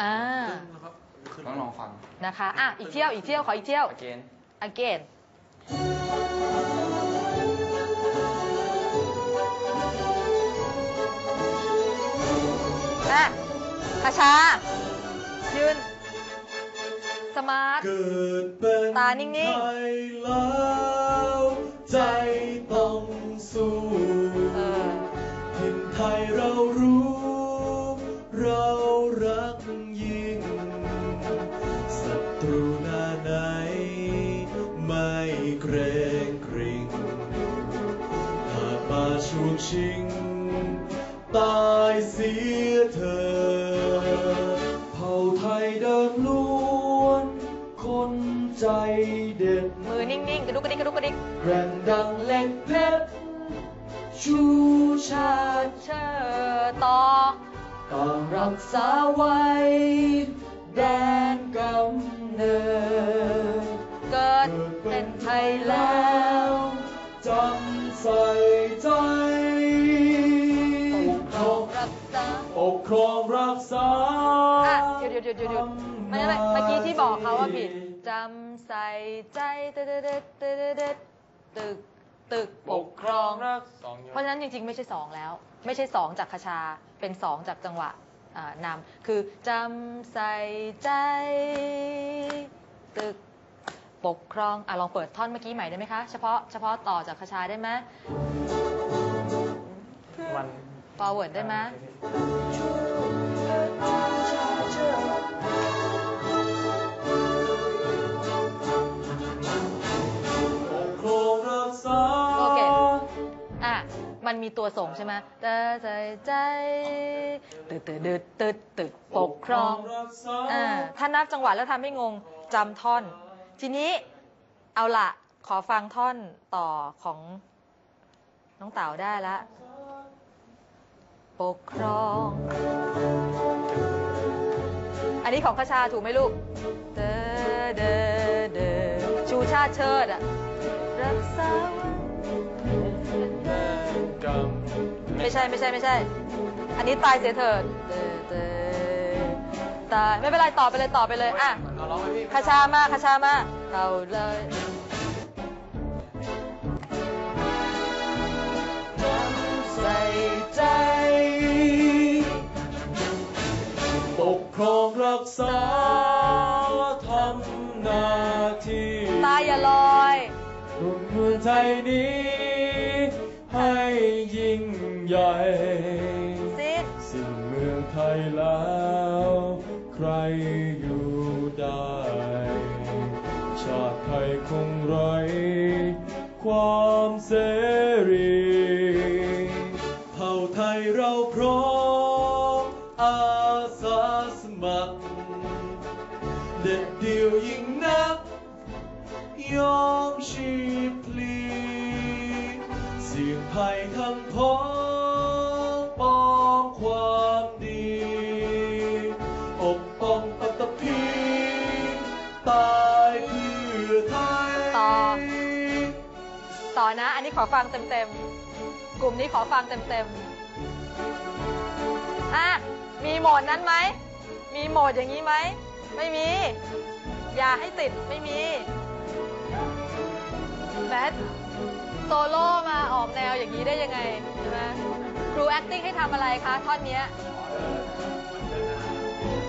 อ่าต้องลองฟังนะคะอะอีกเที่ยวอีกเที่ยวขออีกเที่ยว again again อะคาชา ยืน สมาร์ทเกิดเป็นตานิ่งๆ เธอเผ่าไทยเดิมล้วน คนใจเด็ด มือนิ่งๆกระดุกกระดิกกระดุกกระดิกแกร่งดังเหล็กเพชร ชูชาติเชิดต่อต้องรักษาไว้ แดนกำเนิด เกิดเป็นไทยแล้แล้ววจำใส่ใจ ครองรักษาอะหยุดหยุดหยุดหยุดหยุดไม่ไม่เมื่อกี้ที่บอกเขาว่าผิดจำใส่ใจตึ๊ดตึ๊ดตึ๊ดตึ๊ดตึกตึกปกครองรักสองเพราะฉะนั้นจริงๆ ไม่ใช่สองแล้ว ไม่ใช่สองจากคชาเป็นสองจากจังหวะอ่านำคือจำใส่ใจ ตึกปกครองอะลองเปิดท่อนเมื่อกี้ใหม่ได้ไหมคะ เฉพาะเฉพาะต่อจากคชาได้ไหมมัน forward ได้ไหมปกครองรักษาโอเค อะ มันมีตัวส่งใช่ไหมแต่ใจใจตึกตึกตึกตึกตึกปกครองรักษาอ่า ถ้านับจังหวะแล้วทำให้งงจำท่อน ทีนี้เอาละขอฟังท่อนต่อของน้องเต๋าได้ละ ปกครอง อันนี้ของคชาถูกไหมลูก เดอเดอเดอชูชาติเชิดอะรักษาไว้กรรมไม่ใช่ไม่ใช่ไม่ใช่ อันนี้ตายเสียเถิดเดอเดอตายไม่เป็นไรต่อไปเลยต่อไปเลยอะเอาร้องไปพี่คาชามาคาชามาเอาเลยใส่ใจ กษาทำหน้าที่ตายอย่าลอยรุ่งเมืองไทยนี้ ให้ยิ่งใหญ่ซิดสิ้นเมืองไทยแล้ว ใครอยู่ได้ ชาติไทยคงไร้ความเสรี เด็ดเดียวยิ่งนักยอมชีพลีเสี่ยงภัยทั้งพ้องปองความดีอกป้องปัตตภีตายเพื่อไทยต่อ ต่อนะ อันนี้ขอฟังเต็มๆ กลุ่มนี้ขอฟังเต็มๆ อะ มีโหมดนั้นไหม มีโหมดอย่างนี้ไหม ไม่มี อย่าให้ติดไม่มีแบทโซโล่มาออกแนวอย่างนี้ได้ยังไงใช่ไหมครู acting ให้ทำอะไรคะท่อนเนี้ย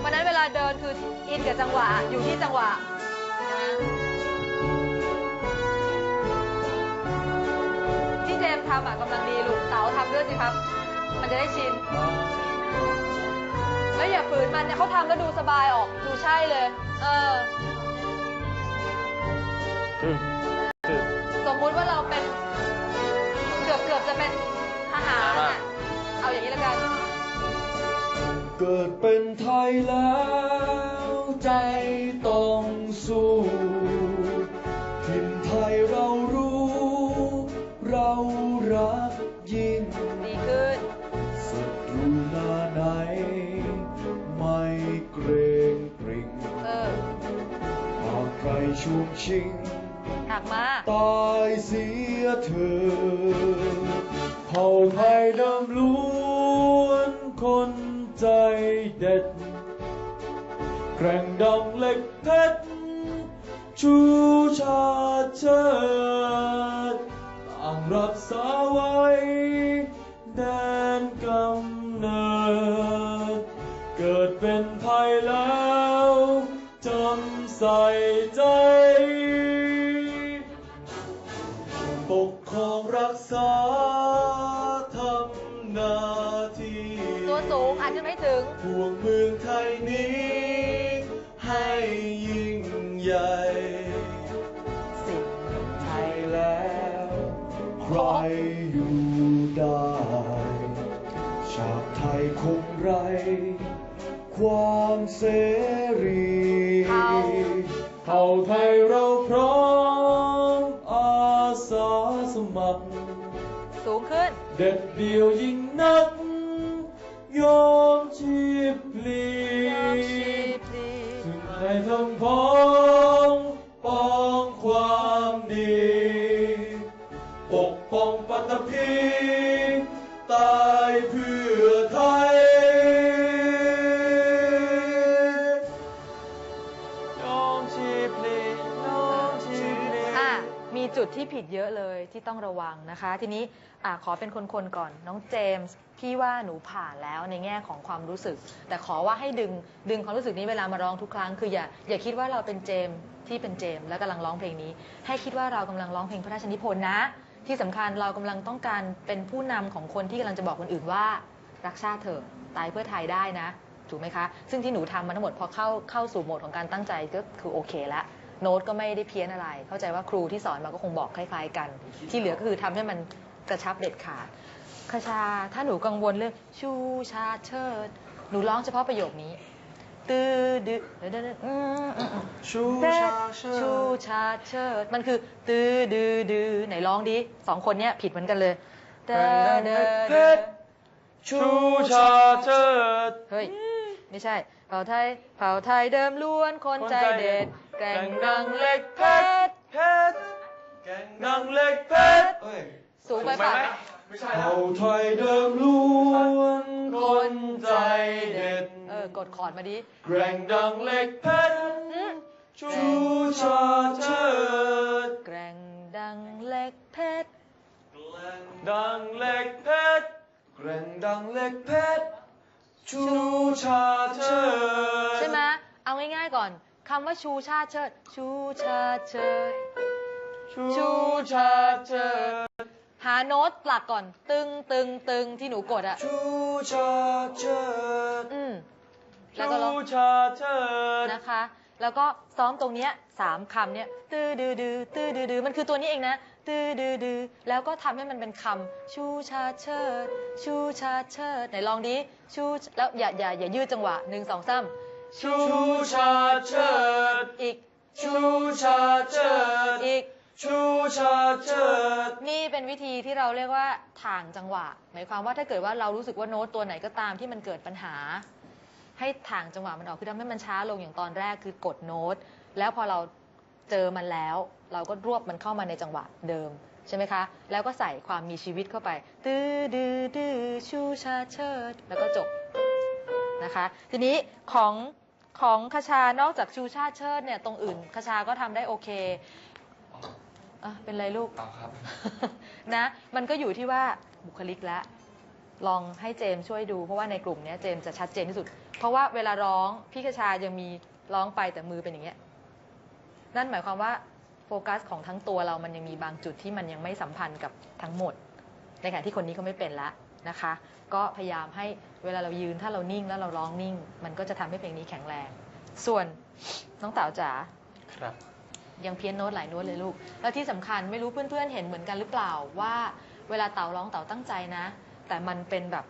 วันนั้นเวลาเดินคืออินกับจังหวะ อยู่ที่จังหวะใช่ไหมที่เจมทำอะกำลังดีลูกเต๋าทำด้วยสิครับ มันจะได้ชิน แล้วอย่าฝืนมันเนี่ยเขาทำแล้วดูสบายออกดูใช่เลย เออสมมุติว่าเราเป็น เกือบเกือบจะเป็นทหารอะเอาอย่างนี้แล้วกัน เกิดเป็นไทยแล้ว ใจต้องสู้ ช่วงชิงหักมาตายเสียเธอเผ่าไทยดำล้วนคนใจเด็ด แกร่งดังเหล็กเพชรชูชาติเชิด งอาจจะไม่ถึง ห่วงเมืองไทยนี้ ให้ยิ่งใหญ่ สิบไทยแล้ว ใครอยู่ได้ ชาติไทยคงไร ความเสรีเผ่า เผ่าไทยเราพร้อมอาสาสมัคร สูงขึ้น เด็ดเดียวยิ่งนัก ดที่ผิดเยอะเลยที่ต้องระวังนะคะ ทีนี้อขอเป็นคนๆก่อนน้องเจมส์พี่ว่าหนูผ่านแล้วในแง่ของความรู้สึก แต่ขอว่าให้ดึงดึงความรู้สึกนี้เวลามาร้องทุกครั้งคืออย่าอย่าคิดว่าเราเป็นเจมส์ที่เป็นเจมส์แล้วกำลังร้องเพลงนี้ ให้คิดว่าเรากำลังร้องเพลงพระราชนิพนธ์นะ ที่สำคัญเรากำลังต้องการเป็นผู้นำของคนที่กำลังจะบอกคนอื่นว่ารักชาติเถอะตายเพื่อไทยได้นะถูกไหมคะ ซึ่งที่หนูทำมาทั้งหมดพอเข้าเข้าสู่โหมดของการตั้งใจก็คือโอเคและ โน้ตก็ไม่ได้เพี้ยนอะไร เข้าใจว่าครูที่สอนมาก็คงบอกคล้าย ๆ กัน ที่เหลือก็คือทำให้มันกระชับเด็ดขาดคชา ถ้าหนูกังวลเรื่องชูชาเชิด หนูร้องเฉพาะประโยคนี้ตื้อดื้อเดี๋ยวเดี๋ยวเดี๋ยวอืมอืมอืมชูเชิชาดเชิชูดชาเชิด มันคือตื้อดื้อดื้อไหนร้องดิสองคนเนี้ยผิดเหมือนกันเลยเด้อเด้อเด้อชูชาเชิด เฮ้ย ไม่ใช่ เผ่าไทย เผ่าไทยเดิมล้วนคนใจเด็ด แกร่งดังเล็กเพชรเพชรแกงดังเล็กเพชรเอ้ยสูงไปปะไม่ใช่เผ่าไทยเดิมล้วนคนใจเด็ด เออกดคอร์ดมาดิแกร่งดังเล็กเพชรอืมชูชาเชิดแกร่งดังเล็กเพชรดังเล็กเพชรแกร่งดังเล็กเพชร ชูชาเชิดใช่ไหมเอาง่ายๆก่อนคำว่าชูชาติเชิด ชูชาติเชิด ชูชาเชิด หาโน้ตหลักก่อน ตึงตึงตึงที่หนูกดอะชูชาเชิดอืม แล้วก็ร้องชูชาเชิดนะคะ แล้วก็ซ้อมตรงเนี้ยสามคำเนี้ยตื้อดือดือตื้อดือดือมันคือตัวนี้เองนะ ตื้อดือดือแล้วก็ทำให้มันเป็นคำชูชาเชิด ชูชาเชิดไหนลองดิชูแล้วอย่าอย่าอย่ายืดจังหวะหนึ่งสองสามชูชาเชิดอีกชูชาเชิดอีกชูชาเชิดนี่เป็นวิธีที่เราเรียกว่าถ่างจังหวะ หมายความว่าถ้าเกิดว่าเรารู้สึกว่าโน้ตตัวไหนก็ตามที่มันเกิดปัญหา ให้ถ่างจังหวะมันออกคือทำให้มันช้าลงอย่างตอนแรกคือกดโน้ต แล้วพอเราเจอมันแล้ว เราก็รวบมันเข้ามาในจังหวะเดิมใช่ไหมคะ แล้วก็ใส่ความมีชีวิตเข้าไปตื้อดื้อดื้อชูชาเชิดแล้วก็จบนะคะ ทีนี้ของของคชานอกจากชูชาเชิดเนี่ยตรงอื่นคชาก็ทำได้โอเคอะเป็นไรลูกเปล่าครับ นะ มันก็อยู่ที่ว่าบุคลิกแล้ว ลองให้เจมช่วยดูเพราะว่าในกลุ่มเนี้ยเจมจะชัดเจนที่สุด เพราะว่าเวลาร้องพี่กระชายังมีร้องไปแต่มือเป็นอย่างเงี้ยนั่นหมายความว่าโฟกัสของทั้งตัวเรามันยังมีบางจุดที่มันยังไม่สัมพันธ์กับทั้งหมด ในขณะที่คนนี้เขาไม่เป็นละนะคะ ก็พยายามให้เวลาเรายืนถ้าเรานิ่งแล้วเราร้องนิ่ง มันก็จะทำให้เพลงนี้แข็งแรง ส่วนน้องเต๋าจ๋าครับยังเพี้ยนโน้ตหลายโน้ตเลยลูก แล้วที่สำคัญไม่รู้เพื่อนๆเห็นเหมือนกันหรือเปล่าว่า เวลาเต่าร้องเต่าตั้งใจนะ แต่มันเป็นแบบ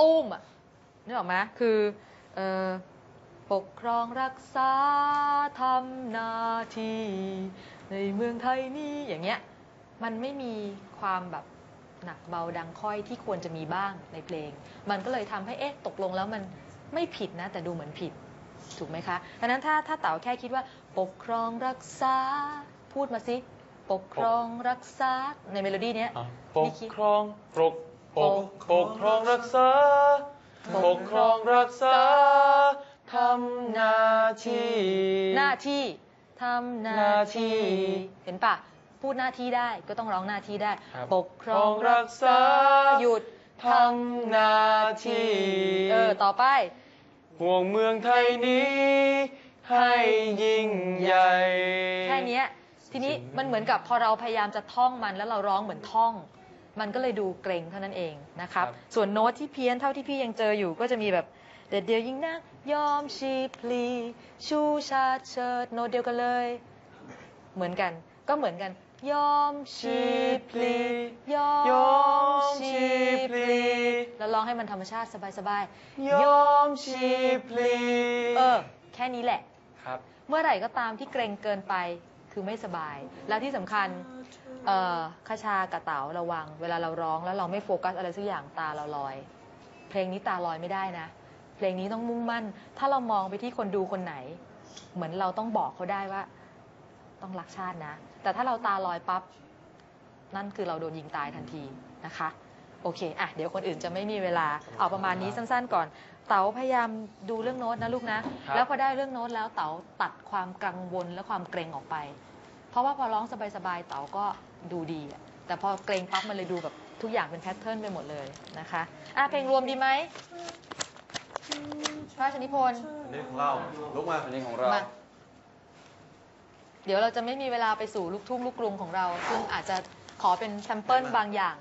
ตุ้มอะนึกออกไหมคือเอ่อปกครองรักษาทำหน้าที่ในเมืองไทยนี่อย่างเงี้ยมันไม่มีความแบบหนักเบาดังค่อยที่ควรจะมีบ้างในเพลง มันก็เลยทำให้เอ๊ะตกลงแล้วมันไม่ผิดนะ แต่ดูเหมือนผิดถูกไหมคะดังนั้นถ้าถ้าเต๋าแค่คิดว่า ปกครองรักษา พูดมาสิ ปกครองรักษาในเมโลดี้เนี้ยอะปนี่กคิดครองปก ปกปกครองรักษาปปกกคครรอองงรัรักกษาษาทำหน้าที่ หน้าที่ทำหน้าหน้าที่ที่ เห็นปะพูดหน้าที่ได้ก็ต้องร้องหน้าที่ได้ ครับ ปกครองรักษาหยุดทำหน้าที่ เออต่อไป ห่วงเมืองไทยนี้ ให้ยิ่งใหญ่ แค่เนี้ยทีนี้มันเหมือนกับพอเราพยายามจะท่องมันแล้วเราร้องเหมือนท่อง มันก็เลยดูเกรงเท่านั้นเองนะครับครับ ส่วนโน้ตที่เพี้ยนเท่าที่พี่ยังเจออยู่ก็จะมีแบบเด็ดเดียวยิ่งนักยอมชีพลี ชูชาติเชิดโน้ตเดียวกันเลย เหมือนกันก็เหมือนกัน ยอมชีพลียอยอมมชีชีพพลีลีแล้วร้องให้มันธรรมชาติสบายยอมชีพลีๆเออ แค่นี้แหละครับ เมื่อไหร่ก็ตามที่เกรงเกินไปคือไม่สบาย แล้วที่สำคัญ เอ่อคชากระเต๋าระวัง เวลาเราร้องแล้วเราไม่โฟกัสอะไรสักอย่างตาเราลอย เพลงนี้ตาลอยไม่ได้นะ เพลงนี้ต้องมุ่งมั่น ถ้าเรามองไปที่คนดูคนไหน เหมือนเราต้องบอกเขาได้ว่า ต้องรักชาตินะ แต่ถ้าเราตาลอยปั๊บนั่นคือเราโดนยิงตายทันทีนะคะ โอเคอะเดี๋ยวคนอื่นจะไม่มีเวลาเอาประมาณนี้สั้นๆก่อน เต๋าพยายามดูเรื่องโน้ตนะลูกนะ ครับ แล้วพอได้เรื่องโน้ตแล้วเต๋าตัดความกังวลและความเกรงออกไป เพราะว่าพอร้องสบายๆเต๋าก็ดูดีอะแต่พอเกรงปั๊บมันเลยดูแบบทุกอย่างเป็นแพทเทิร์นไปหมดเลยนะคะอะเพลงรวมดีไหมพระราชนิพนธ์นี่ของเราลุกมา อันนี้ของเรา มา เดี๋ยวเราจะไม่มีเวลาไปสู่ลูกทุ่งลูกกรุงของเรา ซึ่งอาจจะขอเป็นแซมเปิลบางอย่าง